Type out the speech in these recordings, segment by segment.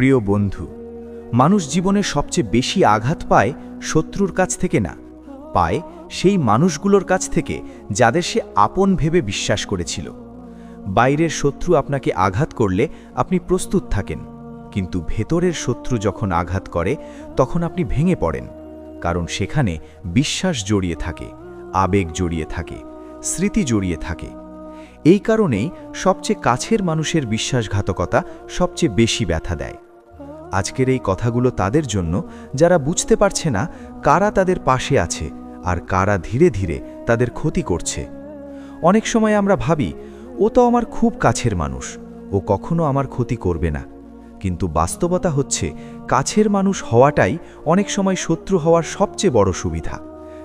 প্রিয় বন্ধু, মানুষ জীবনে সবচেয়ে বেশি আঘাত পায় শত্রুর কাছ থেকে না, পায় সেই মানুষগুলোর কাছ থেকে যাদের সে আপন ভেবে বিশ্বাস করেছিল। বাইরের শত্রু আপনাকে আঘাত করলে আপনি প্রস্তুত থাকেন, কিন্তু ভেতরের শত্রু যখন আঘাত করে, তখন আপনি ভেঙে পড়েন, কারণ সেখানে বিশ্বাস জড়িয়ে থাকে, আবেগ জড়িয়ে থাকে, স্মৃতি জড়িয়ে থাকে। এই কারণেই সবচেয়ে কাছের মানুষের বিশ্বাসঘাতকতা সবচেয়ে বেশি ব্যথা দেয়। আজকের এই কথাগুলো তাদের জন্য যারা বুঝতে পারছে না কারা তাদের পাশে আছে আর কারা ধীরে ধীরে তাদের ক্ষতি করছে। অনেক সময় আমরা ভাবি, ও তো আমার খুব কাছের মানুষ, ও কখনো আমার ক্ষতি করবে না। কিন্তু বাস্তবতা হচ্ছে, কাছের মানুষ হওয়াটাই অনেক সময় শত্রু হওয়ার সবচেয়ে বড় সুবিধা।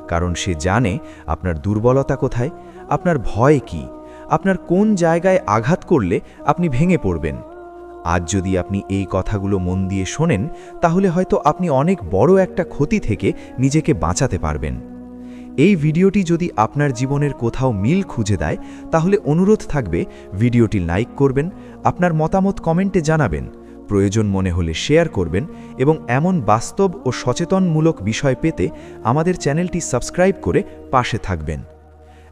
কারণ সে জানে আপনার দুর্বলতা কোথায়, আপনার ভয় কি, আপনার কোন জায়গায় আঘাত করলে আপনি ভেঙে পড়বেন। আজ যদি আপনি এই কথাগুলো মন দিয়ে শোনেন, তাহলে হয়তো আপনি অনেক বড় একটা ক্ষতি থেকে নিজেকে বাঁচাতে পারবেন। এই ভিডিওটি যদি আপনার জীবনের কোথাও মিল খুঁজে দেয়, তাহলে অনুরোধ থাকবে ভিডিওটি লাইক করবেন, আপনার মতামত কমেন্টে জানাবেন, প্রয়োজন মনে হলে শেয়ার করবেন এবং এমন বাস্তব ও সচেতনমূলক বিষয় পেতে আমাদের চ্যানেলটি সাবস্ক্রাইব করে পাশে থাকবেন।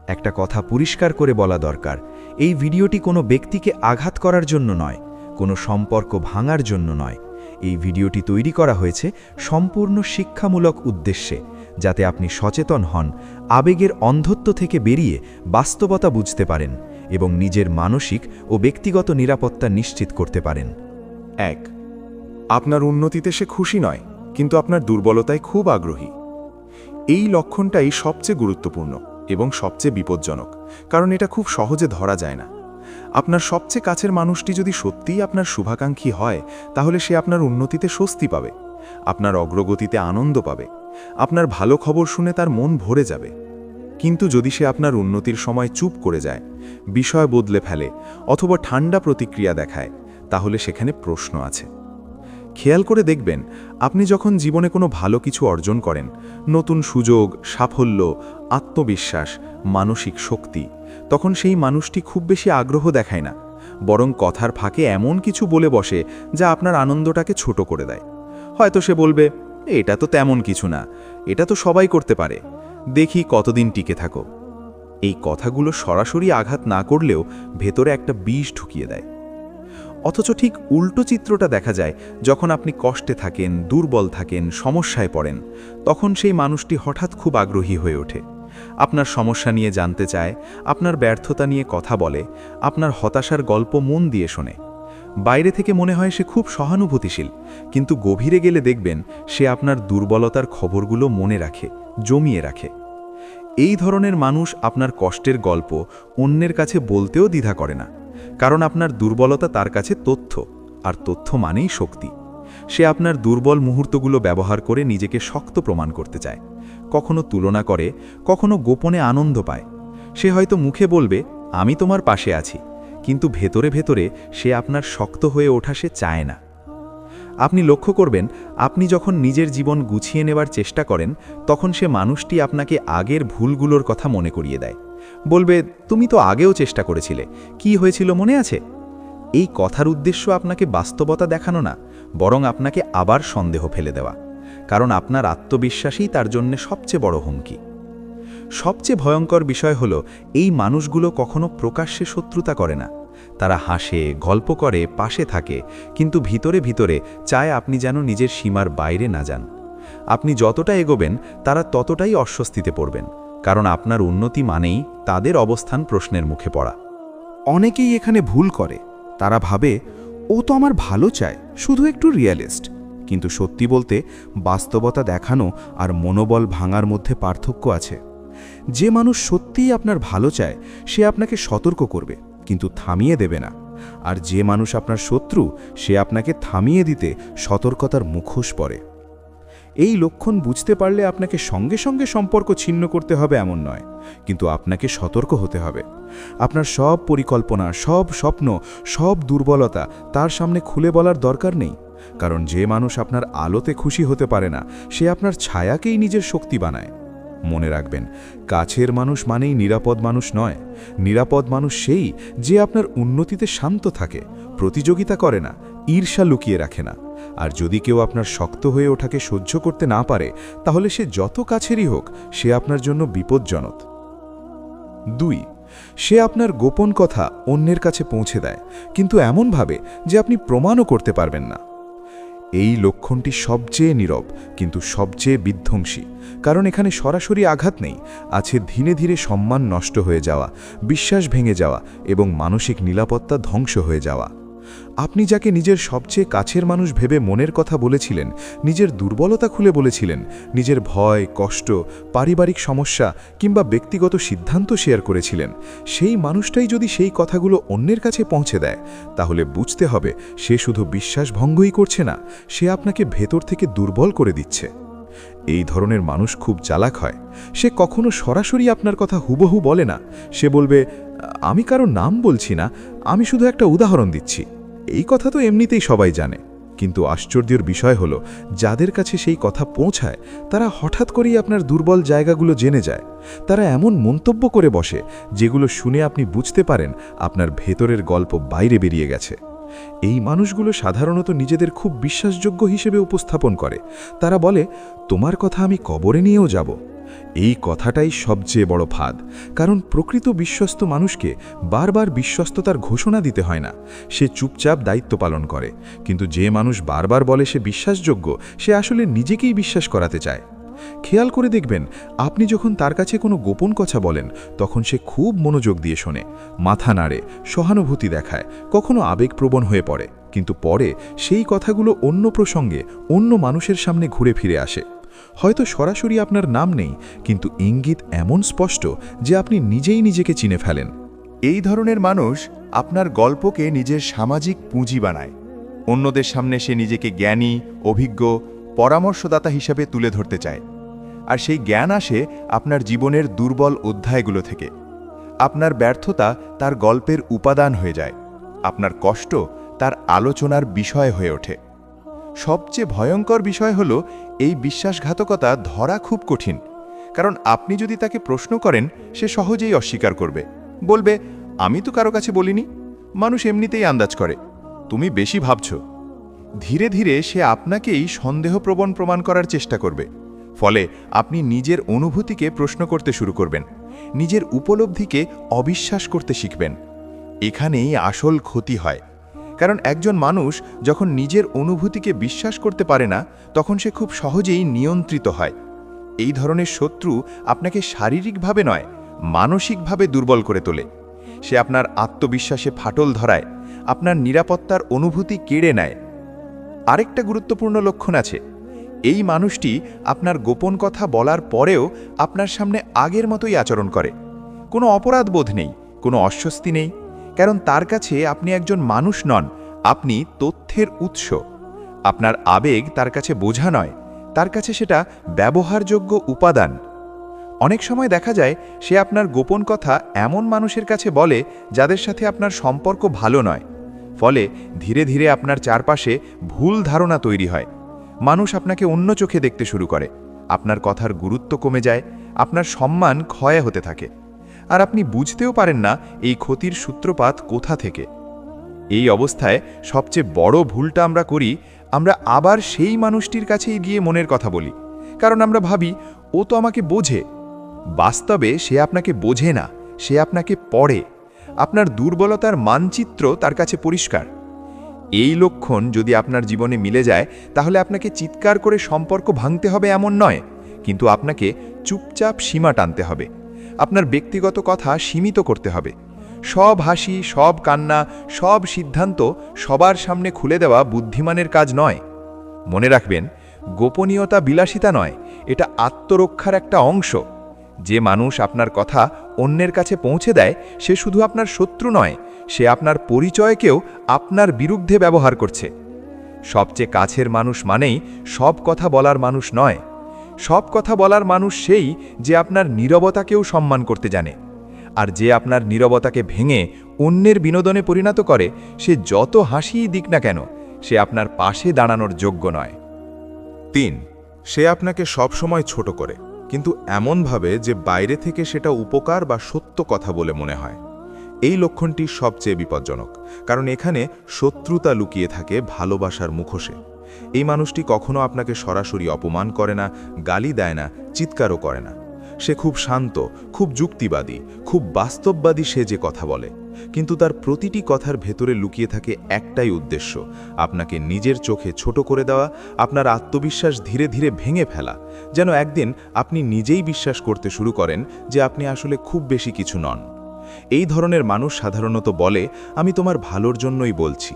একটা কথা পরিষ্কার করে বলা দরকার, এই ভিডিওটি কোনো ব্যক্তিকে আঘাত করার জন্য নয় কোনো সম্পর্ক ভাঙার জন্য নয়। এই ভিডিওটি তৈরি করা হয়েছে সম্পূর্ণ শিক্ষামূলক উদ্দেশ্যে, যাতে আপনি সচেতন হন, আবেগের অন্ধত্ব থেকে বেরিয়ে বাস্তবতা বুঝতে পারেন এবং নিজের মানসিক ও ব্যক্তিগত নিরাপত্তা নিশ্চিত করতে পারেন। এক, আপনার উন্নতিতে সে খুশি নয়, কিন্তু আপনার দুর্বলতায় খুব আগ্রহী। এই লক্ষণটাই সবচেয়ে গুরুত্বপূর্ণ এবং সবচেয়ে বিপজ্জনক, কারণ এটা খুব সহজে ধরা যায় না। আপনার সবচেয়ে কাছের মানুষটি যদি সত্যিই আপনার শুভাকাঙ্ক্ষী হয়, তাহলে সে আপনার উন্নতিতে স্বস্তি পাবে, আপনার অগ্রগতিতে আনন্দ পাবে, আপনার ভালো খবর শুনে তার মন ভরে যাবে। কিন্তু যদি সে আপনার উন্নতির সময় চুপ করে যায়, বিষয় বদলে ফেলে অথবা ঠান্ডা প্রতিক্রিয়া দেখায়, তাহলে সেখানে প্রশ্ন আছে। খেয়াল করে দেখবেন, আপনি যখন জীবনে কোনো ভালো কিছু অর্জন করেন, নতুন সুযোগ, সাফল্য, আত্মবিশ্বাস, মানসিক শক্তি তখন সেই মানুষটি খুব বেশি আগ্রহ দেখায় না, বরং কথার ফাঁকে এমন কিছু বলে বসে যা আপনার আনন্দটাকে ছোট করে দেয়। হয়তো সে বলবে, এটা তো তেমন কিছু না, এটা তো সবাই করতে পারে। দেখি কতদিন টিকে থাকো। এই কথাগুলো সরাসরি আঘাত না করলেও ভেতরে একটা বিষ ঢুকিয়ে দেয়। অথচ ঠিক উল্টো চিত্রটা দেখা যায়, যখন আপনি কষ্টে থাকেন, দুর্বল থাকেন, সমস্যায় পড়েন, তখন সেই মানুষটি হঠাৎ খুব আগ্রহী হয়ে ওঠে। আপনার সমস্যা নিয়ে জানতে চায়, আপনার ব্যর্থতা নিয়ে কথা বলে, আপনার হতাশার গল্প মন দিয়ে শোনে। বাইরে থেকে মনে হয় সে খুব সহানুভূতিশীল, কিন্তু গভীরে গেলে দেখবেন সে আপনার দুর্বলতার খবরগুলো মনে রাখে, জমিয়ে রাখে। এই ধরনের মানুষ আপনার কষ্টের গল্প অন্যের কাছে বলতেও দ্বিধা করে না, কারণ আপনার দুর্বলতা তার কাছে তথ্য, আর তথ্য মানেই শক্তি। সে আপনার দুর্বল মুহূর্তগুলো ব্যবহার করে নিজেকে শক্ত প্রমাণ করতে চায়। কখনো তুলনা করে, কখনো গোপনে আনন্দ পায়। সে হয়তো মুখে বলবে, আমি তোমার পাশে আছি। কিন্তু ভেতরে ভেতরে সে আপনার শক্ত হয়ে ওঠা সে চায় না। আপনি লক্ষ্য করবেন, আপনি যখন নিজের জীবন গুছিয়ে নেবার চেষ্টা করেন, তখন সে মানুষটি আপনাকে আগের ভুলগুলোর কথা মনে করিয়ে দেয়। বলবে, তুমি তো আগেও চেষ্টা করেছিলে, কি হয়েছিল মনে আছে? এই কথার উদ্দেশ্য আপনাকে বাস্তবতা দেখানো না, বরং আপনাকে আবার সন্দেহ ফেলে দেওয়া। কারণ আপনার আত্মবিশ্বাসই তার জন্য সবচেয়ে বড় হুমকি। সবচেয়ে ভয়ঙ্কর বিষয় হলো, এই মানুষগুলো কখনো প্রকাশ্যে শত্রুতা করে না। তারা হাসে, গল্প করে, পাশে থাকে, কিন্তু ভিতরে ভিতরে চায় আপনি যেন নিজের সীমার বাইরে না যান। আপনি যতটা এগোবেন, তারা ততটাই অস্বস্তিতে পড়বেন, কারণ আপনার উন্নতি মানেই তাদের অবস্থান প্রশ্নের মুখে পড়া। অনেকেই এখানে ভুল করে। তারা ভাবে, ও তো আমার ভালো চায়, শুধু একটু রিয়েলিস্ট। কিন্তু সত্যি বলতে বাস্তবতা দেখানো আর মনোবল ভাঙার মধ্যে পার্থক্য আছে। যে মানুষ সত্যিই আপনার ভালো চায়, সে আপনাকে সতর্ক করবে, কিন্তু থামিয়ে দেবে না। আর যে মানুষ আপনার শত্রু, সে আপনাকে থামিয়ে দিতে সতর্কতার মুখোশ পরে। এই লক্ষণ বুঝতে পারলে আপনাকে সঙ্গে সঙ্গে সম্পর্ক ছিন্ন করতে হবে এমন নয়, কিন্তু আপনাকে সতর্ক হতে হবে। আপনার সব পরিকল্পনা, সব স্বপ্ন, সব দুর্বলতা তার সামনে খুলে বলার দরকার নেই। কারণ যে মানুষ আপনার আলোতে খুশি হতে পারে না, সে আপনার ছায়াকেই নিজের শক্তি বানায়। মনে রাখবেন, কাছের মানুষ মানেই নিরাপদ মানুষ নয়। নিরাপদ মানুষ সেই যে আপনার উন্নতিতে শান্ত থাকে, প্রতিযোগিতা করে না, ঈর্ষা লুকিয়ে রাখে না। আর যদি কেউ আপনার শক্ত হয়ে ওঠাকে সহ্য করতে না পারে, তাহলে সে যত কাছেরই হোক, সে আপনার জন্য বিপজ্জনক। দুই, সে আপনার গোপন কথা অন্যের কাছে পৌঁছে দেয়, কিন্তু এমনভাবে যে আপনি প্রমাণও করতে পারবেন না। এই লক্ষণটি সবচেয়ে নীরব, কিন্তু সবচেয়ে বিধ্বংসী। কারণ এখানে সরাসরি আঘাত নেই, আছে ধীরে ধীরে সম্মান নষ্ট হয়ে যাওয়া, বিশ্বাস ভেঙে যাওয়া এবং মানসিক নিরাপত্তা ধ্বংস হয়ে যাওয়া। আপনি যাকে নিজের সবচেয়ে কাছের মানুষ ভেবে মনের কথা বলেছিলেন, নিজের দুর্বলতা খুলে বলেছিলেন, নিজের ভয়, কষ্ট, পারিবারিক সমস্যা কিংবা ব্যক্তিগত সিদ্ধান্ত শেয়ার করেছিলেন, সেই মানুষটাই যদি সেই কথাগুলো অন্যের কাছে পৌঁছে দেয়, তাহলে বুঝতে হবে সে শুধু বিশ্বাসভঙ্গই করছে না, সে আপনাকে ভেতর থেকে দুর্বল করে দিচ্ছে। এই ধরনের মানুষ খুব চালাক হয়। সে কখনো সরাসরি আপনার কথা হুবহু বলে না। সে বলবে, আমি কারও নাম বলছি না, আমি শুধু একটা উদাহরণ দিচ্ছি। এই কথা তো এমনিতেই সবাই জানে। কিন্তু আশ্চর্যের বিষয় হলো, যাদের কাছে সেই কথা পৌঁছায়, তারা হঠাৎ করেই আপনার দুর্বল জায়গাগুলো জেনে যায়। তারা এমন মন্তব্য করে বসে, যেগুলো শুনে আপনি বুঝতে পারেন আপনার ভেতরের গল্প বাইরে বেরিয়ে গেছে। এই মানুষগুলো সাধারণত নিজেদের খুব বিশ্বাসযোগ্য হিসেবে উপস্থাপন করে। তারা বলে, তোমার কথা আমি কবরে নিয়েও যাব। এই কথাটাই সবচেয়ে বড় ফাঁদ, কারণ প্রকৃত বিশ্বস্ত মানুষকে বারবার বিশ্বস্ততার ঘোষণা দিতে হয় না। সে চুপচাপ দায়িত্ব পালন করে, কিন্তু যে মানুষ বারবার বলে সে বিশ্বাসযোগ্য, সে আসলে নিজেকেই বিশ্বাস করাতে চায়। খেয়াল করে দেখবেন, আপনি যখন তার কাছে কোনো গোপন কথা বলেন, তখন সে খুব মনোযোগ দিয়ে শোনে, মাথা নাড়ে, সহানুভূতি দেখায়, কখনো আবেগপ্রবণ হয়ে পড়ে, কিন্তু পরে সেই কথাগুলো অন্য প্রসঙ্গে, অন্য মানুষের সামনে ঘুরে ফিরে আসে। হয়তো সরাসরি আপনার নাম নেই, কিন্তু ইঙ্গিত এমন স্পষ্ট যে আপনি নিজেই নিজেকে চিনে ফেলেন। এই ধরনের মানুষ আপনার গল্পকে নিজের সামাজিক পুঁজি বানায়। অন্যদের সামনে সে নিজেকে জ্ঞানী, অভিজ্ঞ, পরামর্শদাতা হিসাবে তুলে ধরতে চায়। আর সেই জ্ঞান আসে আপনার জীবনের দুর্বল অধ্যায়গুলো থেকে। আপনার ব্যর্থতা তার গল্পের উপাদান হয়ে যায়। আপনার কষ্ট তার আলোচনার বিষয় হয়ে ওঠে। সবচেয়ে ভয়ঙ্কর বিষয় হল এই বিশ্বাসঘাতকতা ধরা খুব কঠিন। কারণ আপনি যদি তাকে প্রশ্ন করেন, সে সহজেই অস্বীকার করবে। বলবে, আমি তো কারও কাছে বলিনি। মানুষ এমনিতেই আন্দাজ করে। তুমি বেশি ভাবছ। ধীরে ধীরে সে আপনাকেই সন্দেহপ্রবণ প্রমাণ করার চেষ্টা করবে। ফলে আপনি নিজের অনুভূতিকে প্রশ্ন করতে শুরু করবেন, নিজের উপলব্ধিকে অবিশ্বাস করতে শিখবেন। এখানেই আসল ক্ষতি হয়। কারণ একজন মানুষ যখন নিজের অনুভূতিকে বিশ্বাস করতে পারে না, তখন সে খুব সহজেই নিয়ন্ত্রিত হয়। এই ধরনের শত্রু আপনাকে শারীরিকভাবে নয়, মানসিকভাবে দুর্বল করে তোলে। সে আপনার আত্মবিশ্বাসে ফাটল ধরায়, আপনার নিরাপত্তার অনুভূতি কেড়ে নেয়। আরেকটা গুরুত্বপূর্ণ লক্ষণ আছে এই মানুষটি আপনার গোপন কথা বলার পরেও আপনার সামনে আগের মতোই আচরণ করে। কোনো অপরাধ বোধ নেই, কোনো অস্বস্তি নেই, কারণ তার কাছে আপনি একজন মানুষ নন, আপনি তথ্যের উৎস। আপনার আবেগ তার কাছে বোঝা নয়, তার কাছে সেটা ব্যবহারযোগ্য উপাদান। অনেক সময় দেখা যায়, সে আপনার গোপন কথা এমন মানুষের কাছে বলে যাদের সাথে আপনার সম্পর্ক ভালো নয়। ফলে ধীরে ধীরে আপনার চারপাশে ভুল ধারণা তৈরি হয়। মানুষ আপনাকে অন্য চোখে দেখতে শুরু করে। আপনার কথার গুরুত্ব কমে যায়, আপনার সম্মান ক্ষয় হতে থাকে। আর আপনি বুঝতেও পারেন না এই ক্ষতির সূত্রপাত কোথা থেকে। এই অবস্থায় সবচেয়ে বড় ভুলটা আমরা করি, আমরা আবার সেই মানুষটির কাছেই গিয়ে মনের কথা বলি। কারণ আমরা ভাবি, ও তো আমাকে বোঝে। বাস্তবে সে আপনাকে বোঝে না, সে আপনাকে পড়ে। আপনার দুর্বলতার মানচিত্র তার কাছে পরিষ্কার। এই লক্ষণ যদি আপনার জীবনে মিলে যায়, তাহলে আপনাকে চিৎকার করে সম্পর্ক ভাঙতে হবে এমন নয়, কিন্তু আপনাকে চুপচাপ সীমা টানতে হবে। আপনার ব্যক্তিগত কথা সীমিত করতে হবে। সব হাসি, সব কান্না, সব সিদ্ধান্ত সবার সামনে খুলে দেওয়া বুদ্ধিমানের কাজ নয়। মনে রাখবেন, গোপনীয়তা বিলাসিতা নয়, এটা আত্মরক্ষার একটা অংশ। যে মানুষ আপনার কথা অন্যের কাছে পৌঁছে দেয়, সে শুধু আপনার শত্রু নয় সে আপনার পরিচয়কেও আপনার বিরুদ্ধে ব্যবহার করছে। সবচেয়ে কাছের মানুষ মানেই সব কথা বলার মানুষ নয়। সব কথা বলার মানুষ সেই যে আপনার নীরবতাকেও সম্মান করতে জানে। আর যে আপনার নীরবতাকে ভেঙে অন্যের বিনোদনে পরিণত করে, সে যত হাসিই দিক না কেন, সে আপনার পাশে দাঁড়ানোর যোগ্য নয়। তিন, সে আপনাকে সবসময় ছোট করে, কিন্তু এমনভাবে যে বাইরে থেকে সেটা উপকার বা সত্য কথা বলে মনে হয়। এই লক্ষণটি সবচেয়ে বিপজ্জনক, কারণ এখানে শত্রুতা লুকিয়ে থাকে ভালোবাসার মুখোশে। এই মানুষটি কখনো আপনাকে সরাসরি অপমান করে না, গালি দেয় না, চিৎকারও করে না। সে খুব শান্ত, খুব যুক্তিবাদী, খুব বাস্তববাদী সে যে কথা বলে। কিন্তু তার প্রতিটি কথার ভেতরে লুকিয়ে থাকে একটাই উদ্দেশ্য, আপনাকে নিজের চোখে ছোট করে দেওয়া, আপনার আত্মবিশ্বাস ধীরে ধীরে ভেঙে ফেলা, যেন একদিন আপনি নিজেই বিশ্বাস করতে শুরু করেন যে আপনি আসলে খুব বেশি কিছু নন। এই ধরনের মানুষ সাধারণত বলে, আমি তোমার ভালোর জন্যই বলছি।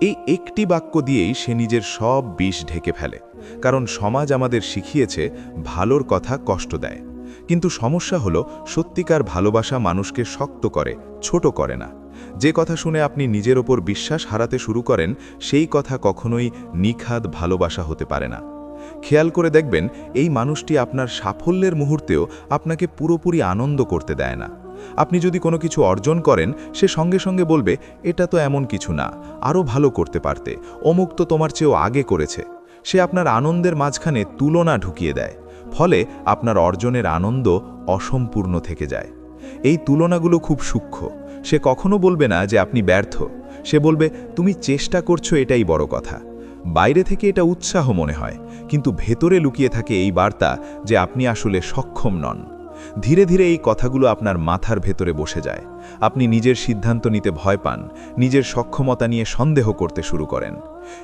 এই একটি বাক্য দিয়েই সে নিজের সব বিষ ঢেকে ফেলে, কারণ সমাজ আমাদের শিখিয়েছে, ভালোর কথা কষ্ট দেয়। কিন্তু সমস্যা হলো, সত্যিকার ভালোবাসা মানুষকে শক্ত করে, ছোট করে না। যে কথা শুনে আপনি নিজের ওপর বিশ্বাস হারাতে শুরু করেন, সেই কথা কখনোই নিখাদ ভালোবাসা হতে পারে না। খেয়াল করে দেখবেন, এই মানুষটি আপনার সাফল্যের মুহূর্তেও আপনাকে পুরোপুরি আনন্দ করতে দেয় না। আপনি যদি কোনো কিছু অর্জন করেন, সে সঙ্গে সঙ্গে বলবে, এটা তো এমন কিছু না আরও ভালো করতে পারতে, অমুক তো তোমার চেয়েও আগে করেছে। সে আপনার আনন্দের মাঝখানে তুলনা ঢুকিয়ে দেয়, ফলে আপনার অর্জনের আনন্দ অসম্পূর্ণ থেকে যায়। এই তুলনাগুলো খুব সূক্ষ্ম। সে কখনো বলবে না যে আপনি ব্যর্থ। সে বলবে, তুমি চেষ্টা করছ, এটাই বড় কথা। বাইরে থেকে এটা উৎসাহ মনে হয়, কিন্তু ভেতরে লুকিয়ে থাকে এই বার্তা যে আপনি আসলে সক্ষম নন। ধীরে ধীরে এই কথাগুলো আপনার মাথার ভেতরে বসে যায়। আপনি নিজের সিদ্ধান্ত নিতে ভয় পান, নিজের সক্ষমতা নিয়ে সন্দেহ করতে শুরু করেন।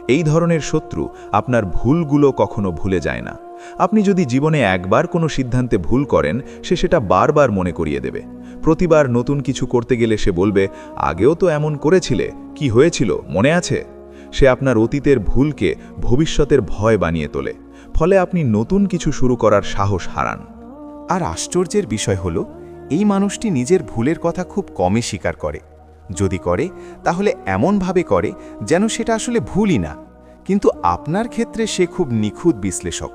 এই ধরনের শত্রু আপনার ভুলগুলো কখনো ভুলে যায় না। আপনি যদি জীবনে একবার কোনো সিদ্ধান্তে ভুল করেন, সে সেটা বারবার মনে করিয়ে দেবে। প্রতিবার নতুন কিছু করতে গেলে সে বলবে, আগেও তো এমন করেছিলে, কি হয়েছিল, মনে আছে? সে আপনার অতীতের ভুলকে ভবিষ্যতের ভয় বানিয়ে তোলে। ফলে আপনি নতুন কিছু শুরু করার সাহস হারান। আর আশ্চর্যের বিষয় হল, এই মানুষটি নিজের ভুলের কথা খুব কমই স্বীকার করে। যদি করে, তাহলে এমনভাবে করে যেন সেটা আসলে ভুলই না। কিন্তু আপনার ক্ষেত্রে সে খুব নিখুঁত বিশ্লেষক।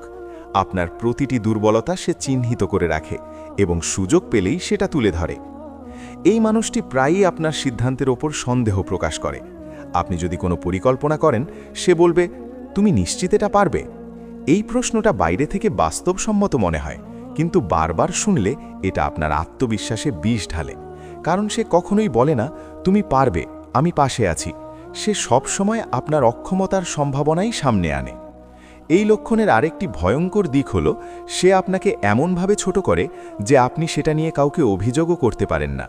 আপনার প্রতিটি দুর্বলতা সে চিহ্নিত করে রাখে এবং সুযোগ পেলেই সেটা তুলে ধরে। এই মানুষটি প্রায়ই আপনার সিদ্ধান্তের ওপর সন্দেহ প্রকাশ করে। আপনি যদি কোনো পরিকল্পনা করেন, সে বলবে, তুমি নিশ্চিত এটা পারবে? এই প্রশ্নটা বাইরে থেকে বাস্তবসম্মত মনে হয়। কিন্তু বারবার শুনলে এটা আপনার আত্মবিশ্বাসে বিষ ঢালে। কারণ সে কখনোই বলে না, তুমি পারবে, আমি পাশে আছি। সে সব সময় আপনার অক্ষমতার সম্ভাবনাই সামনে আনে। এই লক্ষণের আরেকটি ভয়ঙ্কর দিক হল, সে আপনাকে এমনভাবে ছোট করে যে আপনি সেটা নিয়ে কাউকে অভিযোগও করতে পারেন না।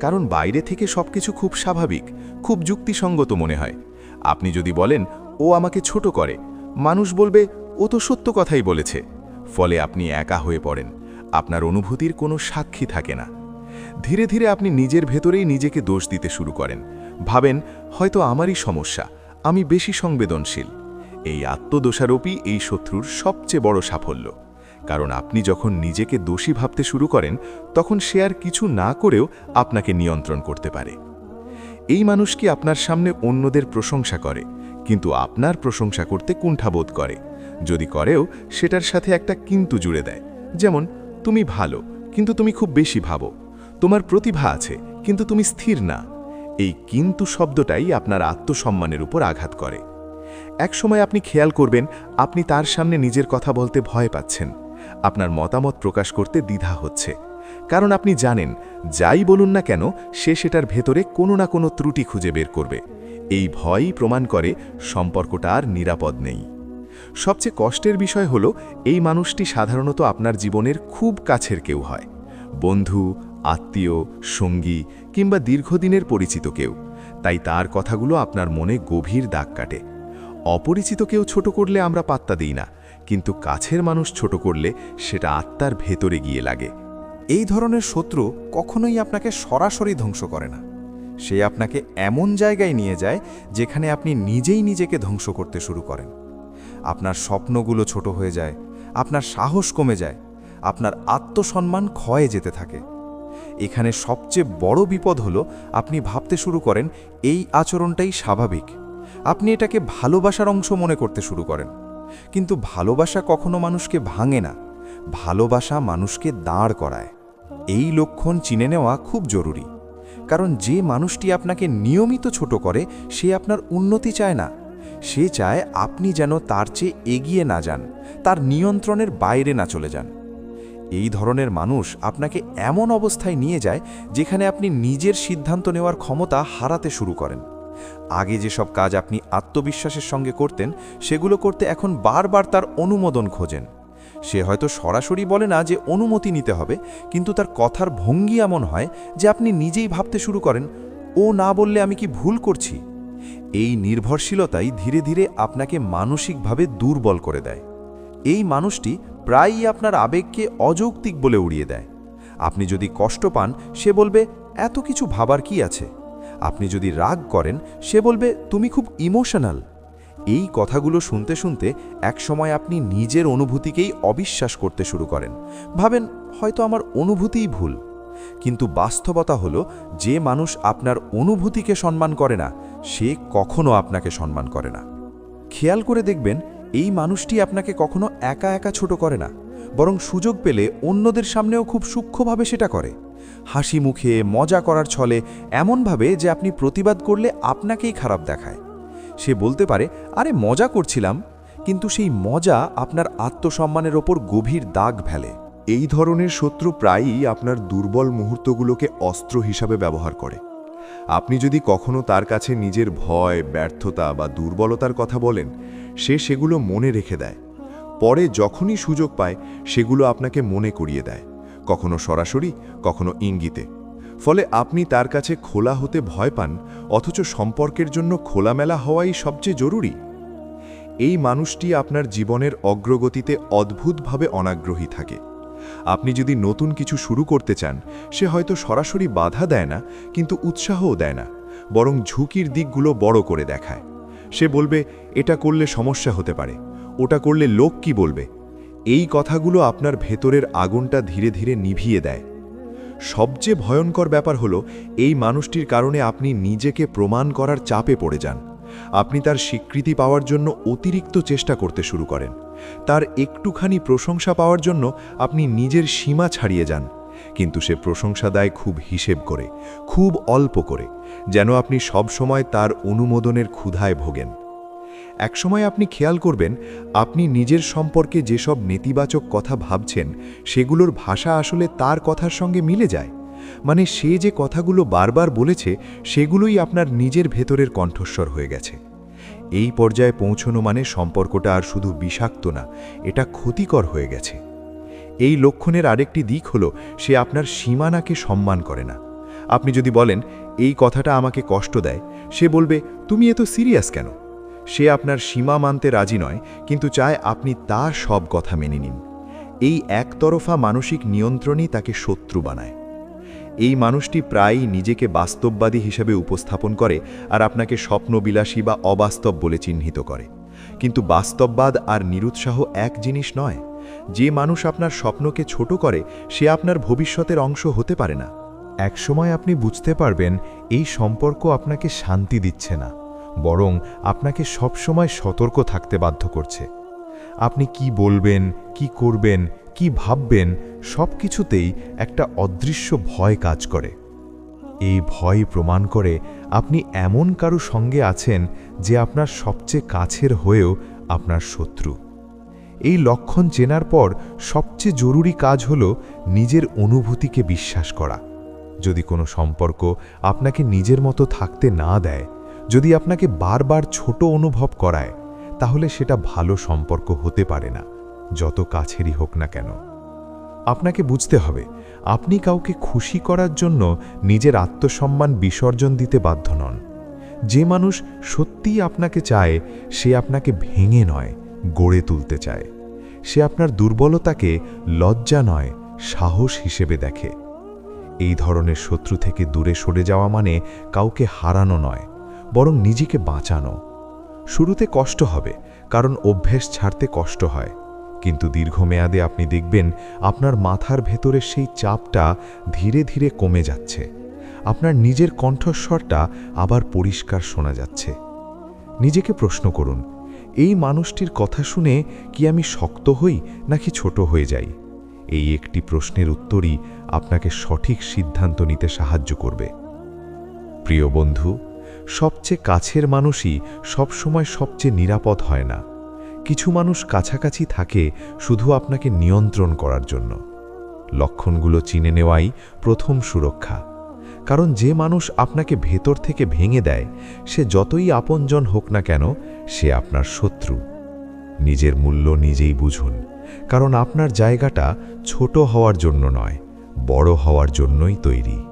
কারণ বাইরে থেকে সবকিছু খুব স্বাভাবিক, খুব যুক্তিসঙ্গত মনে হয়। আপনি যদি বলেন, ও আমাকে ছোট করে। মানুষ বলবে, ও তো সত্য কথাই বলেছে। ফলে আপনি একা হয়ে পড়েন। আপনার অনুভূতির কোনো সাক্ষী থাকে না। ধীরে ধীরে আপনি নিজের ভেতরেই নিজেকে দোষ দিতে শুরু করেন। ভাবেন, হয়তো আমারই সমস্যা। আমি বেশি সংবেদনশীল। এই আত্মদোষারোপই এই শত্রুর সবচেয়ে বড় সাফল্য। কারণ আপনি যখন নিজেকে দোষী ভাবতে শুরু করেন, তখন সে আর কিছু না করেও আপনাকে নিয়ন্ত্রণ করতে পারে। এই মানুষ কি আপনার সামনে অন্যদের প্রশংসা করে, কিন্তু আপনার প্রশংসা করতে কুণ্ঠাবোধ করে? যদি করেও সেটার সাথে একটা কিন্তু জুড়ে দেয়। যেমন, তুমি ভালো, কিন্তু তুমি খুব বেশি ভাবো। তোমার প্রতিভা আছে, কিন্তু তুমি স্থির না। এই কিন্তু শব্দটাই আপনার আত্মসম্মানের উপর আঘাত করে। একসময় আপনি খেয়াল করবেন, আপনি তার সামনে নিজের কথা বলতে ভয় পাচ্ছেন। আপনার মতামত প্রকাশ করতে দ্বিধা হচ্ছে। কারণ আপনি জানেন, যাই বলুন না কেন, সে সেটার ভেতরে কোনো না কোনো ত্রুটি খুঁজে বের করবে। এই ভয়ই প্রমাণ করে সম্পর্কটা আর নিরাপদ নেই। সবচেয়ে কষ্টের বিষয় হল, এই মানুষটি সাধারণত আপনার জীবনের খুব কাছের কেউ হয়। বন্ধু, আত্মীয়, সঙ্গী কিংবা দীর্ঘদিনের পরিচিত কেউ। তাই তার কথাগুলো আপনার মনে গভীর দাগ কাটে। অপরিচিত কেউ ছোট করলে আমরা পাত্তা দিই না, কিন্তু কাছের মানুষ ছোট করলে সেটা আত্মার ভেতরে গিয়ে লাগে। এই ধরনের শত্রু কখনোই আপনাকে সরাসরি ধ্বংস করে না। সে আপনাকে এমন জায়গায় নিয়ে যায়, যেখানে আপনি নিজেই নিজেকে ধ্বংস করতে শুরু করেন। আপনার স্বপ্নগুলো ছোট হয়ে যায়, আপনার সাহস কমে যায়, আপনার আত্মসম্মান ক্ষয়ে যেতে থাকে। এখানে সবচেয়ে বড় বিপদ হলো আপনি ভাবতে শুরু করেন, এই আচরণটাই স্বাভাবিক। আপনি এটাকে ভালোবাসার অংশ মনে করতে শুরু করেন। কিন্তু ভালোবাসা কখনো মানুষকে ভাঙে না, ভালোবাসা মানুষকে দাঁড় করায়। এই লক্ষণ চিনে নেওয়া খুব জরুরি। কারণ যে মানুষটি আপনাকে নিয়মিত ছোট করে, সে আপনার উন্নতি চায় না সে চায় আপনি যেন তার চেয়ে এগিয়ে না যান, তার নিয়ন্ত্রণের বাইরে না চলে যান। এই ধরনের মানুষ আপনাকে এমন অবস্থায় নিয়ে যায় যেখানে আপনি নিজের সিদ্ধান্ত নেওয়ার ক্ষমতা হারাতে শুরু করেন। আগে যেসব কাজ আপনি আত্মবিশ্বাসের সঙ্গে করতেন, সেগুলো করতে এখন বারবার তার অনুমোদন খোঁজেন। সে হয়তো সরাসরি বলে না যে অনুমতি নিতে হবে, কিন্তু তার কথার ভঙ্গি এমন হয় যে আপনি নিজেই ভাবতে শুরু করেন, ও না বললে আমি কি ভুল করছি? এই নির্ভরশীলতাই ধীরে ধীরে আপনাকে মানসিকভাবে দুর্বল করে দেয়। এই মানুষটি প্রায়ই আপনার আবেগকে অযৌক্তিক বলে উড়িয়ে দেয়। আপনি যদি কষ্ট পান, সে বলবে, এত কিছু ভাবার কি আছে? আপনি যদি রাগ করেন, সে বলবে, তুমি খুব ইমোশনাল। এই কথাগুলো শুনতে শুনতে একসময় আপনি নিজের অনুভূতিকেই অবিশ্বাস করতে শুরু করেন। ভাবেন, হয়তো আমার অনুভূতিই ভুল। কিন্তু বাস্তবতা হলো, যে মানুষ আপনার অনুভূতিকে সম্মান করে না, সে কখনো আপনাকে সম্মান করে না। খেয়াল করে দেখবেন, এই মানুষটি আপনাকে কখনো একা একা ছোট করে না, বরং সুযোগ পেলে অন্যদের সামনেও খুব সূক্ষ্মভাবে সেটা করে। হাসি মুখে, মজা করার ছলে, এমনভাবে যে আপনি প্রতিবাদ করলে আপনাকেই খারাপ দেখায়। সে বলতে পারে, আরে, মজা করছিলাম। কিন্তু সেই মজা আপনার আত্মসম্মানের ওপর গভীর দাগ ফেলে। এই ধরনের শত্রু প্রায়ই আপনার দুর্বল মুহূর্তগুলোকে অস্ত্র হিসাবে ব্যবহার করে। আপনি যদি কখনো তার কাছে নিজের ভয়, ব্যর্থতা বা দুর্বলতার কথা বলেন, সে সেগুলো মনে রেখে দেয়। পরে যখনই সুযোগ পায়, সেগুলো আপনাকে মনে করিয়ে দেয়। কখনো সরাসরি, কখনো ইঙ্গিতে। ফলে আপনি তার কাছে খোলা হতে ভয় পান, অথচ সম্পর্কের জন্য খোলামেলা হওয়াই সবচেয়ে জরুরি। এই মানুষটি আপনার জীবনের অগ্রগতিতে অদ্ভুতভাবে অনাগ্রহী থাকে। আপনি যদি নতুন কিছু শুরু করতে চান, সে হয়তো সরাসরি বাধা দেয় না, কিন্তু উৎসাহও দেয় না, বরং ঝুঁকির দিকগুলো বড় করে দেখায়। সে বলবে, এটা করলে সমস্যা হতে পারে, ওটা করলে লোক কি বলবে? এই কথাগুলো আপনার ভেতরের আগুনটা ধীরে ধীরে নিভিয়ে দেয়। সবচেয়ে ভয়ঙ্কর ব্যাপার হলো, এই মানুষটির কারণে আপনি নিজেকে প্রমাণ করার চাপে পড়ে যান। আপনি তার স্বীকৃতি পাওয়ার জন্য অতিরিক্ত চেষ্টা করতে শুরু করেন। তার একটুখানি প্রশংসা পাওয়ার জন্য আপনি নিজের সীমা ছাড়িয়ে যান। কিন্তু সে প্রশংসা দেয় খুব হিসেব করে, খুব অল্প করে, যেন আপনি সবসময় তার অনুমোদনের ক্ষুধায় ভোগেন। একসময় আপনি খেয়াল করবেন, আপনি নিজের সম্পর্কে যেসব নেতিবাচক কথা ভাবছেন, সেগুলোর ভাষা আসলে তার কথার সঙ্গে মিলে যায়। মানে সে যে কথাগুলো বারবার বলেছে, সেগুলোই আপনার নিজের ভেতরের কণ্ঠস্বর হয়ে গেছে। এই পর্যায়ে পৌঁছনো মানে সম্পর্কটা আর শুধু বিষাক্ত না, এটা ক্ষতিকর হয়ে গেছে। এই লক্ষণের আরেকটি দিক হলো, সে আপনার সীমানাকে সম্মান করে না। আপনি যদি বলেন, এই কথাটা আমাকে কষ্ট দেয় সে বলবে, তুমি এত সিরিয়াস কেন? সে আপনার সীমা মানতে রাজি নয়, কিন্তু চায় আপনি তার সব কথা মেনে নিন। এই একতরফা মানসিক নিয়ন্ত্রণই তাকে শত্রু বানায়। এই মানুষটি প্রায়ই নিজেকে বাস্তববাদী হিসেবে উপস্থাপন করে আর আপনাকে স্বপ্নবিলাসী বা অবাস্তব বলে চিহ্নিত করে। কিন্তু বাস্তববাদ আর নিরুৎসাহ এক জিনিস নয়। যে মানুষ আপনার স্বপ্নকে ছোট করে, সে আপনার ভবিষ্যতের অংশ হতে পারে না। একসময় আপনি বুঝতে পারবেন, এই সম্পর্ক আপনাকে শান্তি দিচ্ছে না, বরং আপনাকে সবসময় সতর্ক থাকতে বাধ্য করছে। আপনি কি বলবেন, কি করবেন, কি ভাববেন সব কিছুতেই একটা অদৃশ্য ভয় কাজ করে। এই ভয় প্রমাণ করে আপনি এমন কারও সঙ্গে আছেন যে আপনার সবচেয়ে কাছের হয়েও আপনার শত্রু। এই লক্ষণ চেনার পর সবচেয়ে জরুরি কাজ হল নিজের অনুভূতিকে বিশ্বাস করা। যদি কোনো সম্পর্ক আপনাকে নিজের মতো থাকতে না দেয়, যদি আপনাকে বারবার ছোট অনুভব করায়, তাহলে সেটা ভালো সম্পর্ক হতে পারে না, যত কাছেরই হোক না কেন। আপনাকে বুঝতে হবে, আপনি কাউকে খুশি করার জন্য নিজের আত্মসম্মান বিসর্জন দিতে বাধ্য নন। যে মানুষ সত্যিই আপনাকে চায়, সে আপনাকে ভেঙে নয়, গড়ে তুলতে চায়। সে আপনার দুর্বলতাকে লজ্জা নয়, সাহস হিসেবে দেখে। এই ধরনের শত্রু থেকে দূরে সরে যাওয়া মানে কাউকে হারানো নয়, বরং নিজেকে বাঁচানো। শুরুতে কষ্ট হবে, কারণ অভ্যেস ছাড়তে কষ্ট হয়। কিন্তু দীর্ঘমেয়াদে আপনি দেখবেন আপনার মাথার ভেতরের সেই চাপটা ধীরে ধীরে কমে যাচ্ছে। আপনার নিজের কণ্ঠস্বরটা আবার পরিষ্কার শোনা যাচ্ছে। নিজেকে প্রশ্ন করুন, এই মানুষটির কথা শুনে কি আমি শক্ত হই নাকি ছোট হয়ে যাই? এই একটি প্রশ্নের উত্তরই আপনাকে সঠিক সিদ্ধান্ত নিতে সাহায্য করবে। প্রিয় বন্ধু, সবচেয়ে কাছের মানুষই সবসময় সবচেয়ে নিরাপদ হয় না। কিছু মানুষ কাছাকাছি থাকে শুধু আপনাকে নিয়ন্ত্রণ করার জন্য। লক্ষণগুলো চিনে নেওয়াই প্রথম সুরক্ষা। কারণ যে মানুষ আপনাকে ভেতর থেকে ভেঙে দেয়, সে যতই আপনজন হোক না কেন, সে আপনার শত্রু। নিজের মূল্য নিজেই বুঝুন। কারণ আপনার জায়গাটা ছোট হওয়ার জন্য নয়, বড় হওয়ার জন্যই তৈরি।